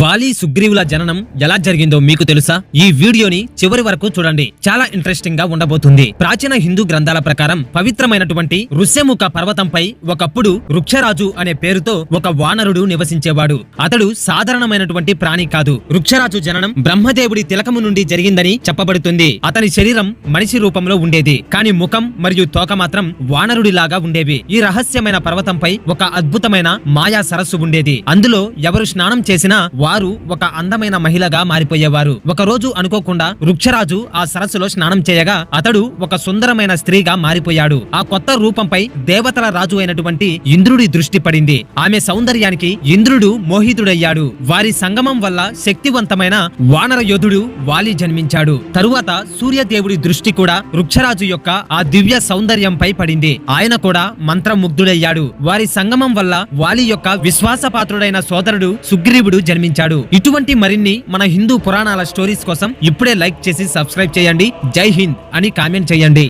వాలి సుగ్రీవుల జననం ఎలా జరిగిందో మీకు తెలుసా? ఈ వీడియోని చివరి వరకు చూడండి. చాలా ఇంట్రెస్టింగ్గా ఉండబోతుంది. ప్రాచీన హిందూ గ్రంథాల ప్రకారం పవిత్రమైనటువంటి ఋష్యముఖ పర్వతంపై ఒకప్పుడు వృక్షరాజు అనే పేరుతో ఒక వానరుడు నివసించేవాడు. అతడు సాధారణమైనటువంటి ప్రాణి కాదు. వృక్షరాజు జననం బ్రహ్మదేవుడి తిలకము నుండి జరిగిందని చెప్పబడుతుంది. అతని శరీరం మనిషి రూపంలో ఉండేది. కానీ ముఖం మరియు తోక మాత్రం వానరుడిలాగా ఉండేవి. ఈ రహస్యమైన పర్వతంపై ఒక అద్భుతమైన మాయా సరస్సు ఉండేది. అందులో ఎవరు స్నానం చేసినా వారు ఒక అందమైన మహిళగా మారిపోయేవారు. ఒక రోజు అనుకోకుండా వృక్షరాజు ఆ సరస్సులో స్నానం చేయగా అతడు ఒక సుందరమైన స్త్రీగా మారిపోయాడు. ఆ కొత్త రూపంపై దేవతల రాజు అయినటువంటి ఇంద్రుడి దృష్టి పడింది. ఆమె సౌందర్యానికి ఇంద్రుడు మోహితుడయ్యాడు. వారి సంగమం వల్ల శక్తివంతమైన వానర యోధుడు వాలి జన్మించాడు. తరువాత సూర్యదేవుడి దృష్టి కూడా వృక్షరాజు యొక్క ఆ దివ్య సౌందర్యంపై పడింది. ఆయన కూడా మంత్రముగ్ధుడయ్యాడు. వారి సంగమం వల్ల వాలి యొక్క విశ్వాసపాత్రుడైన సోదరుడు సుగ్రీవుడు జన్మించాడు. ఇటువంటి మరిన్ని మన హిందూ పురాణాల స్టోరీస్ కోసం ఇప్పుడే లైక్ చేసి సబ్స్క్రైబ్ చేయండి. జై హింద్ అని కామెంట్ చేయండి.